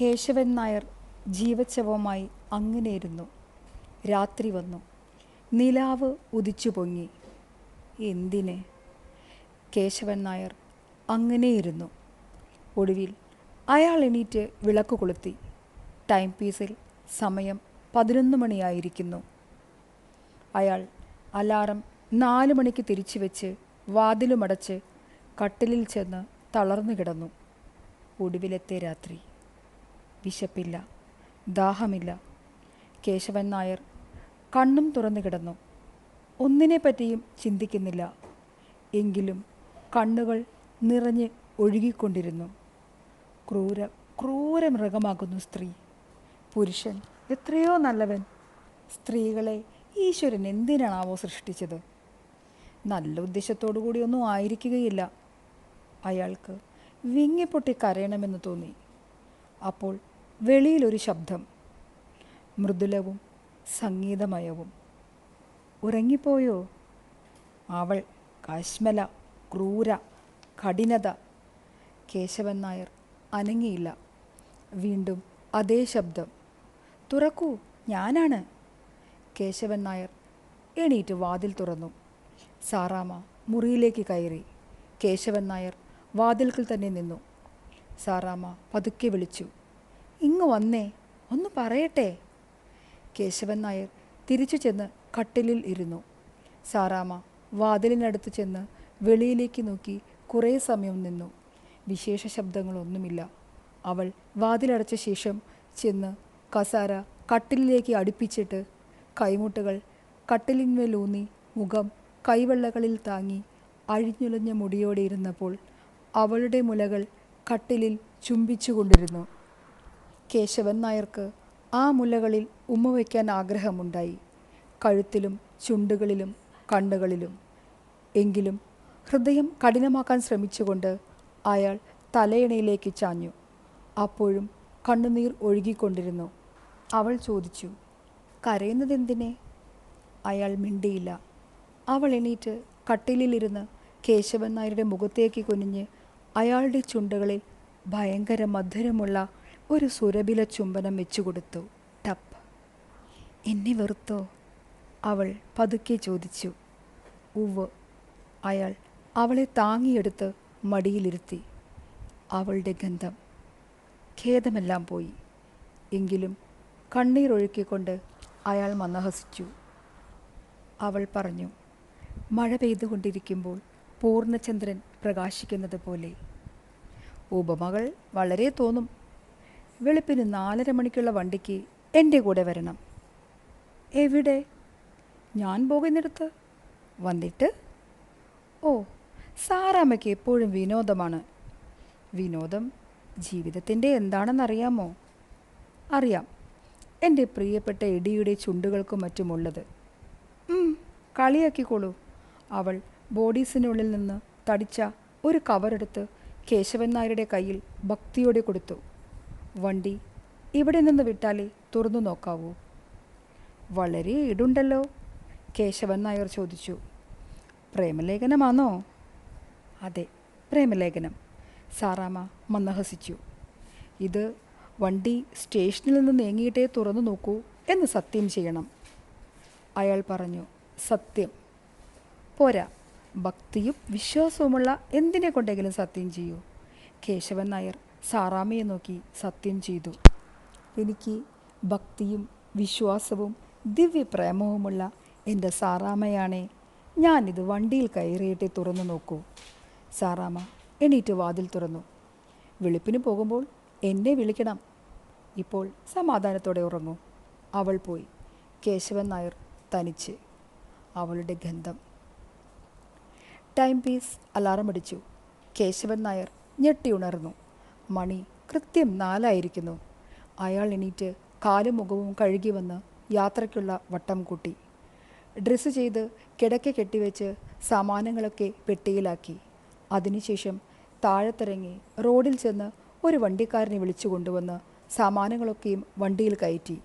കേശവൻ നായർ ജീവച്ഛവമായി അങ്ങനെയിരുന്നു. രാത്രി വന്നു. നിലാവ് ഉദിച്ചു പൊങ്ങി. എന്തിന്? കേശവൻ നായർ അങ്ങനെയിരുന്നു. ഒടുവിൽ അയാൾ എണീറ്റ് വിളക്ക് കൊളുത്തി. ടൈം പീസിൽ സമയം പതിനൊന്ന് മണിയായിരിക്കുന്നു. അയാൾ അലാറം നാല് മണിക്ക് തിരിച്ചു വെച്ച് വാതിലുമടച്ച് കട്ടിലിൽ ചെന്ന് തളർന്നു കിടന്നു. ഒടുവിലത്തെ രാത്രി. വിശപ്പില്ല ദാഹമില്ല. കേശവൻ നായർ കണ്ണും തുറന്നു കിടന്നു. ഒന്നിനെപ്പറ്റിയും ചിന്തിക്കുന്നില്ല. എങ്കിലും കണ്ണുകൾ നിറഞ്ഞ് ഒഴുകിക്കൊണ്ടിരുന്നു. ക്രൂര ക്രൂര മൃഗമാകുന്നു സ്ത്രീ. പുരുഷൻ എത്രയോ നല്ലവൻ. സ്ത്രീകളെ ഈശ്വരൻ എന്തിനാണാവോ സൃഷ്ടിച്ചത്? നല്ല ഉദ്ദേശത്തോടു കൂടിയൊന്നും ആയിരിക്കുകയില്ല. അയാൾക്ക് വിങ്ങിപ്പൊട്ടി കരയണമെന്ന് തോന്നി. അപ്പോൾ വെളിയിലൊരു ശബ്ദം. മൃദുലവും സംഗീതമയവും. ഉറങ്ങിപ്പോയോ? അവൾ കശ്മല ക്രൂര കഠിനത. കേശവൻ നായർ അനങ്ങിയില്ല. വീണ്ടും അതേ ശബ്ദം. തുറക്കൂ ഞാനാണ്. കേശവൻ നായർ എണീറ്റ് വാതിൽ തുറന്നു. സാറാമ്മ മുറിയിലേക്ക് കയറി. കേശവൻ നായർ വാതിൽക്കൽ തന്നെ നിന്നു. സാറാമ്മ പതുക്കെ വിളിച്ചു. ഇങ്ങ് വന്നേ ഒന്ന് പറയട്ടെ. കേശവൻ നായർ തിരിച്ചു ചെന്ന് കട്ടിലിൽ ഇരുന്നു. സാറാമ്മ വാതിലിനടുത്ത് ചെന്ന് വെളിയിലേക്ക് നോക്കി കുറേ സമയം നിന്നു. വിശേഷ ശബ്ദങ്ങളൊന്നുമില്ല. അവൾ വാതിലടച്ച ശേഷം ചെന്ന് കസാര കട്ടിലിലേക്ക് അടുപ്പിച്ചിട്ട് കൈമുട്ടുകൾ കട്ടിലിന്മേലൂന്നി മുഖം കൈവെള്ളകളിൽ താങ്ങി അഴിഞ്ഞുലഞ്ഞ മുടിയോടെ ഇരുന്നപ്പോൾ അവളുടെ മുലകൾ കട്ടിലിൽ ചുംബിച്ചുകൊണ്ടിരുന്നു. കേശവൻ നായർക്ക് ആ മുലകളിൽ ഉമ്മ വയ്ക്കാൻ ആഗ്രഹമുണ്ടായി. കഴുത്തിലും ചുണ്ടുകളിലും കണ്ണുകളിലും. എങ്കിലും ഹൃദയം കഠിനമാക്കാൻ ശ്രമിച്ചുകൊണ്ട് അയാൾ തലയിണയിലേക്ക് ചാഞ്ഞു. അപ്പോഴും കണ്ണുനീർ ഒഴുകിക്കൊണ്ടിരുന്നു. അവൾ ചോദിച്ചു കരയുന്നത് എന്തിനെ അയാൾ മിണ്ടിയില്ല. അവൾ എണീറ്റ് കട്ടിലിലിരുന്ന് കേശവൻ നായരുടെ മുഖത്തേക്ക് കുനിഞ്ഞ് അയാളുടെ ചുണ്ടുകളിൽ ഭയങ്കര മധുരമുള്ള ഒരു സുരഭില ചുംബനം വെച്ചുകൊടുത്തു ടപ്പ്. എന്നെ വെറുത്തോ? അവൾ പതുക്കെ ചോദിച്ചു. ഉവ് അയാൾ അവളെ താങ്ങിയെടുത്ത് മടിയിലിരുത്തി. അവളുടെ ഗന്ധം. ഖേദമെല്ലാം പോയി. എങ്കിലും കണ്ണീരൊഴുക്കിക്കൊണ്ട് അയാൾ മന്ദഹസിച്ചു അവൾ പറഞ്ഞു മഴ പെയ്തുകൊണ്ടിരിക്കുമ്പോൾ പൂർണചന്ദ്രൻ പ്രകാശിക്കുന്നത് പോലെ ഉപമകൾ വളരെ തോന്നും. വെളുപ്പിന് നാലര മണിക്കുള്ള വണ്ടിക്ക് എന്റെ കൂടെ വരണം. എവിടെ? ഞാൻ പോകുന്നിടത്ത്. വന്നിട്ട്? ഓ സാറാമ്മയ്ക്ക് എപ്പോഴും വിനോദമാണ്. വിനോദം ജീവിതത്തിന്റെ എന്താണെന്നറിയാമോ? അറിയാം. എന്റെ പ്രിയപ്പെട്ട എടിയുടെ ചുണ്ടുകൾക്കും മറ്റുമുള്ളത്. കളിയാക്കിക്കോളൂ. അവൾ ബോഡീസിനുള്ളിൽ നിന്ന് തടിച്ച ഒരു കവറെടുത്ത് കേശവൻ നായരുടെ കയ്യിൽ ഭക്തിയോടെ കൊടുത്തു. വണ്ടി ഇവിടെ നിന്ന് വിട്ടാലേ തുറന്നു നോക്കാവൂ. വളരെ ഇടുണ്ടല്ലോ കേശവൻ നായർ ചോദിച്ചു. പ്രേമലേഖനമാണോ? അതെ പ്രേമലേഖനം. സാറാമ്മ മന്ദഹസിച്ചു. ഇത് വണ്ടി സ്റ്റേഷനിൽ നിന്ന് നീങ്ങിയിട്ടേ തുറന്നു നോക്കൂ എന്ന് സത്യം ചെയ്യണം. അയാൾ പറഞ്ഞു സത്യം. പോരാ ഭക്തിയും വിശ്വാസവുമുള്ള എന്തിനെ കൊണ്ടെങ്കിലും സത്യം ചെയ്യൂ. കേശവൻ നായർ സാറാമ്മയെ നോക്കി സത്യം ചെയ്തു. എനിക്ക് ഭക്തിയും വിശ്വാസവും ദിവ്യപ്രേമവുമുള്ള എന്റെ സാറാമ്മയാണേ. ഞാനിത് വണ്ടിയിൽ കയറിയിട്ട് തുറന്നു നോക്കൂ. സാറാമ്മ എണീറ്റ് വാതിൽ തുറന്നു. വെളുപ്പിന് പോകുമ്പോൾ എന്നെ വിളിക്കണം. ഇപ്പോൾ സമാധാനത്തോടെ ഉറങ്ങൂ. അവൾ പോയി. കേശവൻ നായർ തനിച്ച് അവളുടെ ഗന്ധം. ടൈം പീസ് അലാറം അടിച്ചു കേശവൻ നായർ ഞെട്ടി ഉണർന്നു. മണി കൃത്യം നാലായിരിക്കുന്നു. അയാൾ എണീറ്റ് കാലും മുഖവും കഴുകി വന്ന് യാത്രയ്ക്കുള്ള വട്ടം കൂട്ടി. ഡ്രസ്സ് ചെയ്ത് കിടക്ക കെട്ടിവെച്ച് സാമാനങ്ങളൊക്കെ പെട്ടിയിലാക്കി. അതിനുശേഷം താഴത്തിറങ്ങി റോഡിൽ ചെന്ന് ഒരു വണ്ടിക്കാരനെ വിളിച്ചു കൊണ്ടുവന്ന് സാമാനങ്ങളൊക്കെയും വണ്ടിയിൽ കയറ്റി.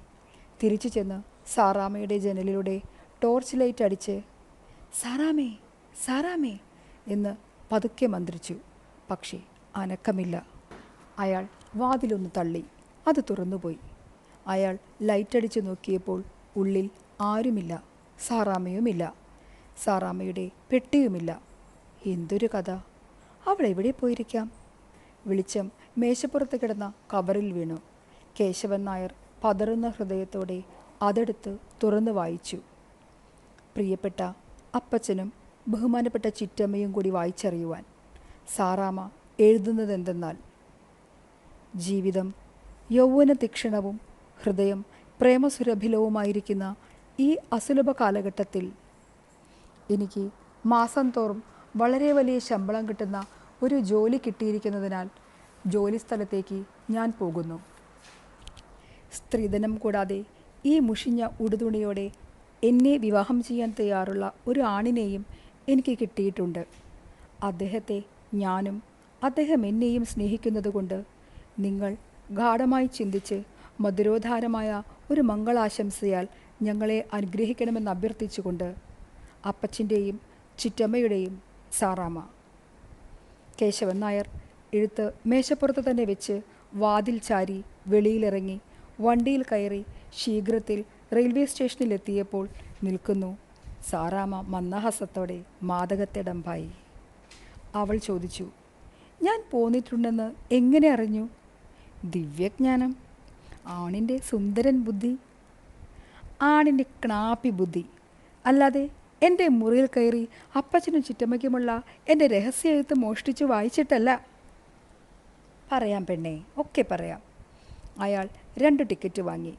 തിരിച്ചു ചെന്ന് സാറാമയുടെ ജനലിലൂടെ ടോർച്ച് ലൈറ്റ് അടിച്ച് സാറാമേ സാറാമേ എന്ന് പതുക്കെ മന്ത്രിച്ചു. പക്ഷേ അനക്കമില്ല. അയാൾ വാതിലൊന്ന് തള്ളി. അത് തുറന്നുപോയി. അയാൾ ലൈറ്റടിച്ച് നോക്കിയപ്പോൾ ഉള്ളിൽ ആരുമില്ല സാറാമ്മയുമില്ല സാറാമ്മയുടെ പെട്ടിയുമില്ല. എന്തൊരു കഥ. അവൾ എവിടെ പോയിരിക്കാം? വെളിച്ചം മേശപ്പുറത്ത് കിടന്ന കവറിൽ വീണു. കേശവൻ നായർ പതറുന്ന ഹൃദയത്തോടെ അതെടുത്ത് തുറന്നു വായിച്ചു. പ്രിയപ്പെട്ട അപ്പച്ചനും ബഹുമാനപ്പെട്ട ചിറ്റമ്മയും കൂടി വായിച്ചറിയുവാൻ. സാറാമ്മ എഴുതുന്നതെന്തെന്നാൽ ജീവിതം. യൗവന തീക്ഷണവും ഹൃദയം പ്രേമസുരഭിലവുമായിരിക്കുന്ന ഈ അസുലഭ കാലഘട്ടത്തിൽ എനിക്ക് മാസം തോറും വളരെ വലിയ ശമ്പളം കിട്ടുന്ന ഒരു ജോലി കിട്ടിയിരിക്കുന്നതിനാൽ ജോലി സ്ഥലത്തേക്ക് ഞാൻ പോകുന്നു. സ്ത്രീധനം കൂടാതെ ഈ മുഷിഞ്ഞ ഉടുതുണിയോടെ എന്നെ വിവാഹം ചെയ്യാൻ തയ്യാറുള്ള ഒരു ആണിനെയും എനിക്ക് കിട്ടിയിട്ടുണ്ട്. അദ്ദേഹത്തെ ഞാനും അദ്ദേഹം എന്നെയും സ്നേഹിക്കുന്നതുകൊണ്ട് നിങ്ങൾ ഗാഠമായി ചിന്തിച്ച് മധുരോധാരമായ ഒരു മംഗളാശംസയാൽ ഞങ്ങളെ അനുഗ്രഹിക്കണമെന്ന് അഭ്യർത്ഥിച്ചുകൊണ്ട് അപ്പച്ചന്റെയും ചിറ്റമ്മയുടെയും സാറാമ കേശവൻ നായർ എഴുത്ത് മേശപ്പുറത്ത് തന്നെ വെച്ച് വാതിൽ ചാരി വെളിയിലിറങ്ങി വണ്ടിയിൽ കയറി ശീഘ്രത്തിൽ റെയിൽവേ സ്റ്റേഷനിലെത്തിയപ്പോൾ നിൽക്കുന്നു സാറാമ മന്ദഹാസത്തോടെ മാതകത്തിടമ്പായി അവൾ ചോദിച്ചു ഞാൻ പോന്നിട്ടുണ്ടെന്ന് എങ്ങനെ അറിഞ്ഞു? ദിവ്യജ്ഞാനം ആണിന്റെ സുന്ദരൻ ബുദ്ധി ആണിന്റെ ക്നാപ്പി ബുദ്ധി. അല്ലാതെ എന്റെ മുറിയിൽ കയറി അപ്പച്ചനും ചുറ്റമ്മയ്ക്കുമുള്ള എന്റെ രഹസ്യ എഴുത്ത് മോഷ്ടിച്ച് വായിച്ചിട്ടല്ല. പറയാം പെണ്ണെ ഒക്കെ പറയാം. അയാൾ രണ്ട് ടിക്കറ്റ് വാങ്ങി.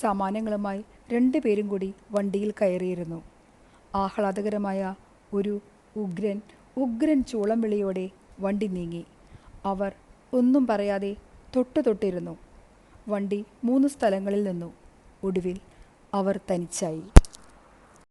സാമാനങ്ങളുമായി രണ്ടു പേരും കൂടി വണ്ടിയിൽ കയറിയിരുന്നു. ആഹ്ലാദകരമായ ഒരു ഉഗ്രൻ ഉഗ്രൻ ചൂളം വിളിയോടെ വണ്ടി നീങ്ങി. അവർ ഒന്നും പറയാതെ തൊട്ടു തൊട്ടിരുന്നു. വണ്ടി മൂന്ന് സ്ഥലങ്ങളിൽ നിന്നു. ഒടുവിൽ അവർ തനിച്ചായി.